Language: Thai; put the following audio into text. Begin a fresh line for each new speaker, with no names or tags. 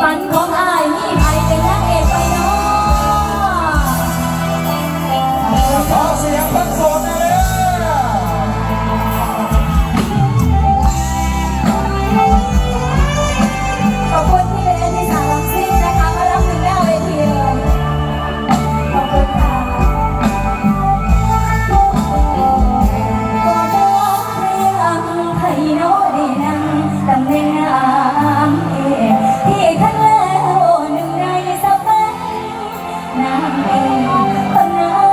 ฝันของอาย น้ำเอ
ง
ตอนน้ำ